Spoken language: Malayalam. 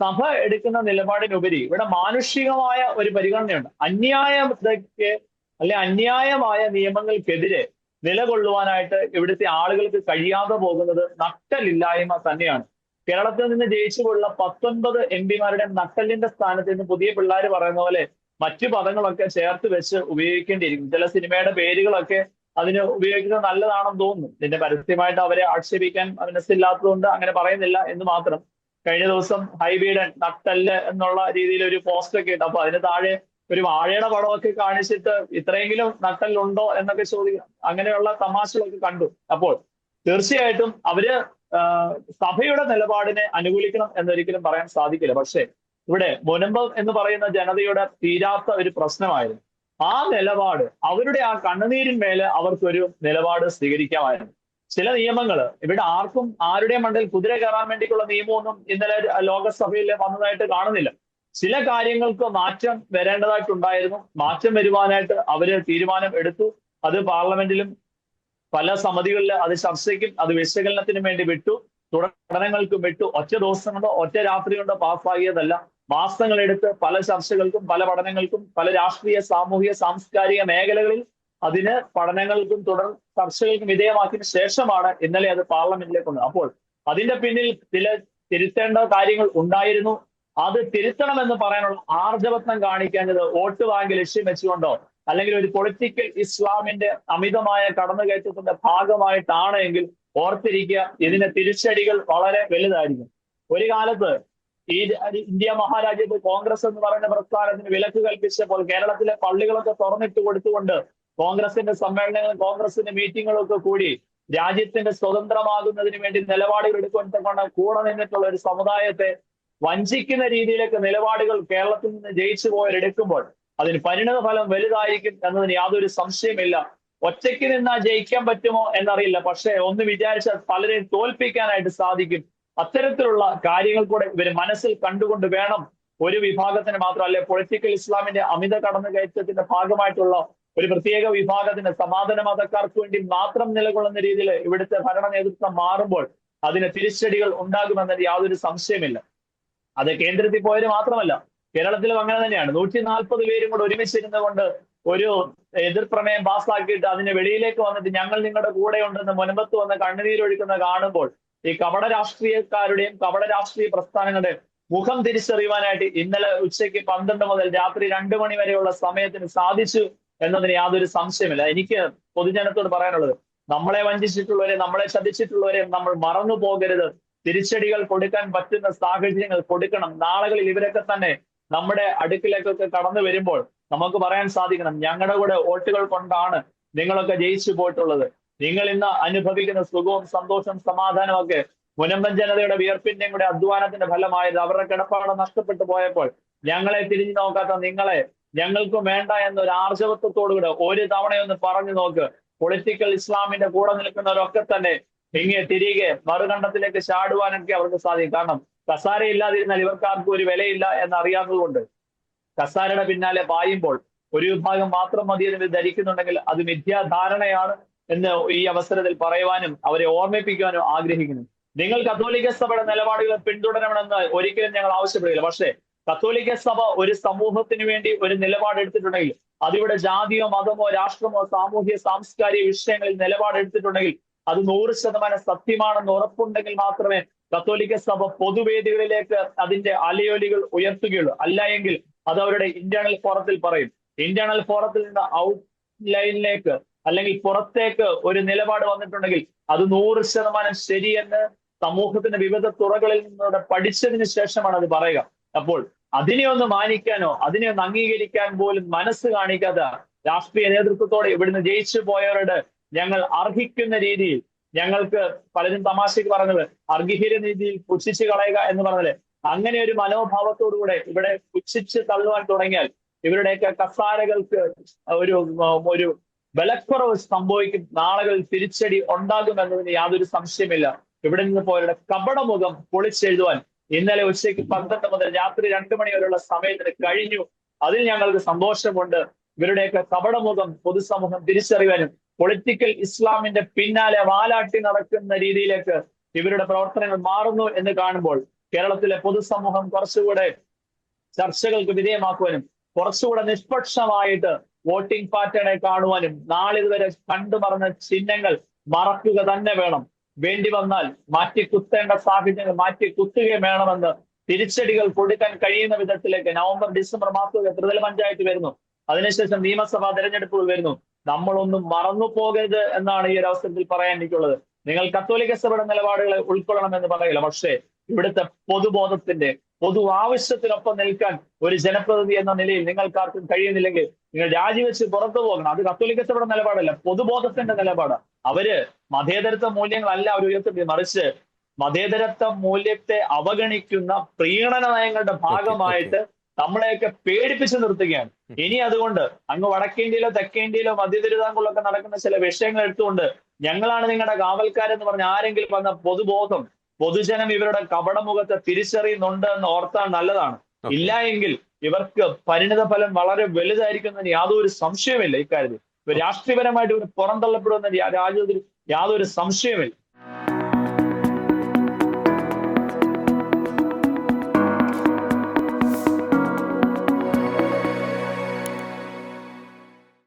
സഭ എടുക്കുന്ന നിലപാടിനുപരി ഇവിടെ മാനുഷികമായ ഒരു പരിഗണനയുണ്ട്. അന്യായതയ്ക്ക് അല്ലെ അന്യായമായ നിയമങ്ങൾക്കെതിരെ നിലകൊള്ളുവാനായിട്ട് ഇവിടുത്തെ ആളുകൾക്ക് കഴിയാതെ പോകുന്നത് നട്ടലില്ലായ്മ തന്നെയാണ്. കേരളത്തിൽ നിന്ന് ജയിച്ചുകൊള്ള പത്തൊൻപത് എം പിമാരുടെ നട്ടലിന്റെ സ്ഥാനത്ത് നിന്ന് പുതിയ പിള്ളേർ പറയുന്ന പോലെ മറ്റു പദങ്ങളൊക്കെ ചേർത്ത് വെച്ച് ഉപയോഗിക്കേണ്ടിയിരിക്കും ചില സിനിമയുടെ പേരുകളൊക്കെ അതിന് ഉപയോഗിക്കുന്നത് നല്ലതാണെന്ന് തോന്നുന്നു. ഇതിന്റെ പരസ്യമായിട്ട് അവരെ ആക്ഷേപിക്കാൻ മനസ്സില്ലാത്തതുകൊണ്ട് അങ്ങനെ പറയുന്നില്ല എന്ന് മാത്രം. കഴിഞ്ഞ ദിവസം ഹൈബീഡൻ നട്ടൽ എന്നുള്ള രീതിയിൽ ഒരു പോസ്റ്റ് ഒക്കെ ഇട്ടു അപ്പൊ അതിന് താഴെ ഒരു വാഴയുടെ പടമൊക്കെ കാണിച്ചിട്ട് ഇത്രയെങ്കിലും നട്ടലുണ്ടോ എന്നൊക്കെ ചോദിക്കാം. അങ്ങനെയുള്ള തമാശകളൊക്കെ കണ്ടു. അപ്പോൾ തീർച്ചയായിട്ടും അവർ സഭയുടെ നിലപാടിനെ അനുകൂലിക്കണം എന്നൊരിക്കലും പറയാൻ സാധിക്കില്ല. പക്ഷേ ഇവിടെ മുനമ്പം എന്ന് പറയുന്ന ജനതയുടെ തീരാത്ത ഒരു പ്രശ്നമായിരുന്നു. ആ നിലപാട് അവരുടെ ആ കണ്ണുനീരിന്മേൽ അവർക്കൊരു നിലപാട് സ്വീകരിക്കാമായിരുന്നു. ചില നിയമങ്ങൾ ഇവിടെ ആർക്കും ആരുടെയും മണ്ടിൽ കുതിര കയറാൻ വേണ്ടിയിട്ടുള്ള നിയമമൊന്നും ഇന്നലെ ലോകസഭയിൽ വന്നതായിട്ട് കാണുന്നില്ല. ചില കാര്യങ്ങൾക്ക് മാറ്റം വരേണ്ടതായിട്ടുണ്ടായിരുന്നു. മാറ്റം വരുവാനായിട്ട് അവർ തീരുമാനം എടുത്തു. അത് പാർലമെന്റിലും പല സമിതികളിൽ അത് ചർച്ചയ്ക്കും അത് വിശകലനത്തിനും വേണ്ടി വിട്ടു. തുടർന്നങ്ങൾക്കും വിട്ടു. ഒറ്റ ദിവസം കൊണ്ടോ ഒറ്റ രാത്രി കൊണ്ടോ പാസ്സാകിയതല്ല മാസങ്ങളെടുത്ത് പല ചർച്ചകൾക്കും പല പഠനങ്ങൾക്കും പല രാഷ്ട്രീയ സാമൂഹിക സാംസ്കാരിക മേഖലകളിൽ അതിന് പഠനങ്ങൾക്കും തുടർ ചർച്ചകൾക്കും വിധേയമാക്കിയ ശേഷമാണ് ഇന്നലെ അത് പാർലമെന്റിലേക്ക് വന്നത്. അപ്പോൾ അതിന്റെ പിന്നിൽ ചില തിരുത്തേണ്ട കാര്യങ്ങൾ ഉണ്ടായിരുന്നു. അത് തിരുത്തണമെന്ന് പറയാനുള്ള ആർജവത്വം കാണിക്കേണ്ടത് വോട്ട് ബാങ്ക് ലക്ഷ്യം വെച്ചുകൊണ്ടോ അല്ലെങ്കിൽ ഒരു പൊളിറ്റിക്കൽ ഇസ്ലാമിന്റെ അമിതമായ കടന്നുകയറ്റത്തിന്റെ ഭാഗമായിട്ടാണ് എങ്കിൽ ഓർത്തിരിക്കുക ഇതിന്റെ തിരിച്ചടികൾ വളരെ വലുതായിരിക്കും. ഒരു കാലത്ത് ഈ ഇന്ത്യ മഹാരാജ്യത്ത് കോൺഗ്രസ് എന്ന് പറയുന്ന പ്രസ്ഥാനത്തിന് വിലക്ക് കൽപ്പിച്ചപ്പോൾ കേരളത്തിലെ പള്ളികളൊക്കെ തുറന്നിട്ട് കൊടുത്തുകൊണ്ട് കോൺഗ്രസിന്റെ സമ്മേളനങ്ങളും കോൺഗ്രസിന്റെ മീറ്റിങ്ങുകളും ഒക്കെ കൂടി രാജ്യത്തിന്റെ സ്വതന്ത്രമാകുന്നതിന് വേണ്ടി നിലപാടുകൾ എടുക്കൊണ്ട് കൂടെ നിന്നിട്ടുള്ള ഒരു സമുദായത്തെ വഞ്ചിക്കുന്ന രീതിയിലേക്ക് നിലപാടുകൾ കേരളത്തിൽ നിന്ന് ജയിച്ചു പോയവരെടുക്കുമ്പോൾ അതിന് പരിണത ഫലം വലുതായിരിക്കും എന്നതിന് യാതൊരു സംശയമില്ല ഒറ്റയ്ക്ക് നിന്നാ ജയിക്കാൻ പറ്റുമോ എന്നറിയില്ല. പക്ഷേ ഒന്ന് വിചാരിച്ചാൽ പലരെയും തോൽപ്പിക്കാനായിട്ട് സാധിക്കും. അത്തരത്തിലുള്ള കാര്യങ്ങൾ കൂടെ ഇവർ മനസ്സിൽ കണ്ടുകൊണ്ട് വേണം ഒരു വിഭാഗത്തിന് മാത്രം അല്ലെ പൊളിറ്റിക്കൽ ഇസ്ലാമിന്റെ അമിത കടന്നുകയറ്റത്തിന്റെ ഭാഗമായിട്ടുള്ള ഒരു പ്രത്യേക വിഭാഗത്തിന് സമാധാന മതക്കാർക്ക് വേണ്ടി മാത്രം നിലകൊള്ളുന്ന രീതിയിൽ ഇവിടുത്തെ ഭരണ നേതൃത്വം മാറുമ്പോൾ അതിന് തിരിച്ചടികൾ ഉണ്ടാകുമെന്നതിന് യാതൊരു സംശയമില്ല. അത് കേന്ദ്രത്തിൽ പോയത് മാത്രമല്ല കേരളത്തിലും അങ്ങനെ തന്നെയാണ്. നൂറ്റി നാൽപ്പത് പേരും കൂടെ ഒരുമിച്ചിരുന്നു കൊണ്ട് ഒരു എതിർ പ്രമേയം പാസ്സാക്കിയിട്ട് അതിന് വെളിയിലേക്ക് വന്നിട്ട് ഞങ്ങൾ നിങ്ങളുടെ കൂടെ ഉണ്ടെന്ന് മുൻപത്ത് വന്ന് കണ്ണുനീരൊഴുക്കുന്ന കാണുമ്പോൾ ഈ കപട രാഷ്ട്രീയക്കാരുടെയും കപട രാഷ്ട്രീയ പ്രസ്ഥാനങ്ങളുടെയും മുഖം തിരിച്ചറിയുവാനായിട്ട് ഇന്നലെ ഉച്ചയ്ക്ക് പന്ത്രണ്ട് മുതൽ രാത്രി രണ്ടു മണി വരെയുള്ള സമയത്തിന് സാധിച്ചു എന്നതിന് യാതൊരു സംശയമില്ല എനിക്ക് പൊതുജനത്തോട് പറയാനുള്ളത് നമ്മളെ വഞ്ചിച്ചിട്ടുള്ളവരെ നമ്മളെ ചതിച്ചിട്ടുള്ളവരെ നമ്മൾ മറന്നു പോകരുത്. തിരിച്ചടികൾ കൊടുക്കാൻ പറ്റുന്ന സാഹചര്യങ്ങൾ കൊടുക്കണം. നാളുകളിൽ ഇവരൊക്കെ തന്നെ നമ്മുടെ അടുക്കിലേക്കൊക്കെ കടന്നു വരുമ്പോൾ നമുക്ക് പറയാൻ സാധിക്കണം ഞങ്ങളുടെ കൂടെ വോട്ടുകൾ കൊണ്ടാണ് നിങ്ങളൊക്കെ ജയിച്ചു പോയിട്ടുള്ളത്. നിങ്ങൾ ഇന്ന് അനുഭവിക്കുന്ന സുഖവും സന്തോഷം സമാധാനവും ഒക്കെ മുനമ്പൻ ജനതയുടെ വിയർപ്പിന്റെയും കൂടെ അധ്വാനത്തിന്റെ ഫലമായത് അവരുടെ കിടപ്പാട് നഷ്ടപ്പെട്ടു പോയപ്പോൾ ഞങ്ങളെ തിരിഞ്ഞു നോക്കാത്ത നിങ്ങളെ ഞങ്ങൾക്കും വേണ്ട എന്നൊരു ആർജവത്വത്തോടുകൂടെ ഒരു തവണയൊന്ന് പറഞ്ഞു നോക്ക്. പൊളിറ്റിക്കൽ ഇസ്ലാമിന്റെ കൂടെ നിൽക്കുന്നവരൊക്കെ തന്നെ ഇങ്ങനെ തിരികെ മറുകണ്ഠത്തിലേക്ക് ചാടുവാനൊക്കെ അവർക്ക് സാധിക്കും. കാരണം കസാര ഇല്ലാതിരുന്നാൽ ഇവർക്കാർക്കും ഒരു വിലയില്ല എന്നറിയാത്തതുകൊണ്ട് കസാരയുടെ പിന്നാലെ പായുമ്പോൾ ഒരു വിഭാഗം മാത്രം മതി എന്ന് ധരിക്കുന്നുണ്ടെങ്കിൽ അത് മിഥ്യാധാരണയാണ് എന്ന് ഈ അവസരത്തിൽ പറയുവാനും അവരെ ഓർമ്മിപ്പിക്കുവാനും ആഗ്രഹിക്കുന്നു. നിങ്ങൾ കത്തോലിക്ക സഭയുടെ നിലപാടുകൾ പിന്തുടരണമെന്ന് ഒരിക്കലും ഞങ്ങൾ ആവശ്യപ്പെടുകയില്ല പക്ഷേ കത്തോലിക്ക സഭ ഒരു സമൂഹത്തിന് വേണ്ടി ഒരു നിലപാടെടുത്തിട്ടുണ്ടെങ്കിൽ അതിവിടെ ജാതിയോ മതമോ രാഷ്ട്രമോ സാമൂഹ്യ സാംസ്കാരിക വിഷയങ്ങളിൽ നിലപാടെടുത്തിട്ടുണ്ടെങ്കിൽ അത് നൂറ് ശതമാനം സത്യമാണെന്ന് ഉറപ്പുണ്ടെങ്കിൽ മാത്രമേ കത്തോലിക്ക സഭ പൊതുവേദികളിലേക്ക് അതിന്റെ അലയൊലികൾ ഉയർത്തുകയുള്ളൂ. അല്ല എങ്കിൽ അത് അവരുടെ ഇന്റേണൽ ഫോറത്തിൽ പറയും. ഇന്റേണൽ ഫോറത്തിൽ നിന്ന് ഔട്ട് ലൈനിലേക്ക് അല്ലെങ്കിൽ പുറത്തേക്ക് ഒരു നിലപാട് വന്നിട്ടുണ്ടെങ്കിൽ അത് നൂറ് ശതമാനം ശരിയെന്ന് സമൂഹത്തിന്റെ വിവിധ തുറകളിൽ നിന്നൂടെ പഠിച്ചതിന് ശേഷമാണ് അത് പറയുക. അപ്പോൾ അതിനെ ഒന്ന് മാനിക്കാനോ അതിനെ ഒന്ന് അംഗീകരിക്കാൻ പോലും മനസ്സ് കാണിക്കാതെ രാഷ്ട്രീയ നേതൃത്വത്തോടെ ഇവിടുന്ന് ജയിച്ചു പോയവരോട് ഞങ്ങൾ അർഹിക്കുന്ന രീതിയിൽ ഞങ്ങൾക്ക് പലരും തമാശയ്ക്ക് പറഞ്ഞത് അർഹിഹിര രീതിയിൽ പുച്ഛിച്ചു കളയുക എന്ന് പറഞ്ഞത്. അങ്ങനെ ഒരു മനോഭാവത്തോടുകൂടെ ഇവിടെ പുച്ഛിച്ച് തള്ളുവാൻ തുടങ്ങിയാൽ ഇവരുടെയൊക്കെ കസാരകൾക്ക് ഒരു ഒരു ബലക്കുറവ് സംഭവിക്കും നാളുകൾ തിരിച്ചടി ഉണ്ടാകുമെന്നതിന് യാതൊരു സംശയമില്ല ഇവിടെ നിന്ന് പോയവരുടെ കപടമുഖം പൊളിച്ചെഴുതുവാൻ ഇന്നലെ ഉച്ചയ്ക്ക് പന്ത്രണ്ട് മുതൽ രാത്രി രണ്ടു മണി വരെയുള്ള സമയത്തിന് കഴിഞ്ഞു. അതിൽ ഞങ്ങൾക്ക് സന്തോഷമുണ്ട്. ഇവരുടെയൊക്കെ കപടമുഖം പൊതുസമൂഹം തിരിച്ചറിയാനും പൊളിറ്റിക്കൽ ഇസ്ലാമിന്റെ പിന്നാലെ വാലാട്ടി നടക്കുന്ന രീതിയിലേക്ക് ഇവരുടെ പ്രവർത്തനങ്ങൾ മാറുന്നു എന്ന് കാണുമ്പോൾ കേരളത്തിലെ പൊതുസമൂഹം കുറച്ചുകൂടെ ചർച്ചകൾക്ക് വിധേയമാക്കുവാനും കുറച്ചുകൂടെ നിഷ്പക്ഷമായിട്ട് വോട്ടിംഗ് പാറ്റേണെ കാണുവാനും നാളിതുവരെ കണ്ടുമറന്ന ചിഹ്നങ്ങൾ മറക്കുക തന്നെ വേണം. വേണ്ടി വന്നാൽ മാറ്റി കുത്തേണ്ട സാഹചര്യങ്ങൾ മാറ്റി കുത്തുകയും വേണമെന്ന് തിരിച്ചടികൾ കൊടുക്കാൻ കഴിയുന്ന വിധത്തിലേക്ക് നവംബർ ഡിസംബർ മാസത്തിൽ ത്രിതല പഞ്ചായത്ത് വരുന്നു. അതിനുശേഷം നിയമസഭാ തെരഞ്ഞെടുപ്പുകൾ വരുന്നു. നമ്മളൊന്നും മറന്നു പോകരുത് എന്നാണ് ഈ ഒരു അവസരത്തിൽ പറയാൻ എനിക്കുള്ളത് നിങ്ങൾ കത്തോലിക്ക സഭയുടെ നിലപാടുകളെ ഉൾക്കൊള്ളണമെന്ന് പറയില്ല. പക്ഷേ ഇവിടുത്തെ പൊതുബോധത്തിന്റെ പൊതു ആവശ്യത്തിനൊപ്പം നിൽക്കാൻ ഒരു ജനപ്രതിനിധി എന്ന നിലയിൽ നിങ്ങൾക്കാർക്കും കഴിയുന്നില്ലെങ്കിൽ നിങ്ങൾ രാജിവെച്ച് പുറത്തു പോകണം. അത് കത്തോലിക്ക സഭയുടെ നിലപാടല്ല പൊതുബോധത്തിന്റെ നിലപാട്. അവർ മതേതരത്വ മൂല്യങ്ങളല്ല അവർ ഉയർത്തി മറിച്ച് മതേതരത്വ മൂല്യത്തെ അവഗണിക്കുന്ന പ്രീണന നയങ്ങളുടെ ഭാഗമായിട്ട് നമ്മളെയൊക്കെ പേടിപ്പിച്ചു നിർത്തുകയാണ്. ഇനി അതുകൊണ്ട് അങ്ങ് വടക്കേന്ത്യയിലോ തെക്കേന്ത്യയിലോ മധ്യതിരുവിതാംകൂറിലൊക്കെ നടക്കുന്ന ചില വിഷയങ്ങൾ എടുത്തുകൊണ്ട് ഞങ്ങളാണ് നിങ്ങളുടെ കാവൽക്കാരെന്ന് പറഞ്ഞ ആരെങ്കിലും വന്ന പൊതുബോധം പൊതുജനം ഇവരുടെ കപടമുഖത്തെ തിരിച്ചറിയുന്നുണ്ട് എന്ന് ഓർത്താൽ നല്ലതാണ്. ഇല്ല എങ്കിൽ ഇവർക്ക് പരിണിത ഫലം വളരെ വലുതായിരിക്കുന്നതിന് യാതൊരു സംശയമില്ല ഇക്കാര്യത്തിൽ. രാഷ്ട്രീയപരമായിട്ട് ഇവർ പുറന്തള്ളപ്പെടുമെന്ന് രാജ്യത്തിൽ യാതൊരു സംശയമില്ല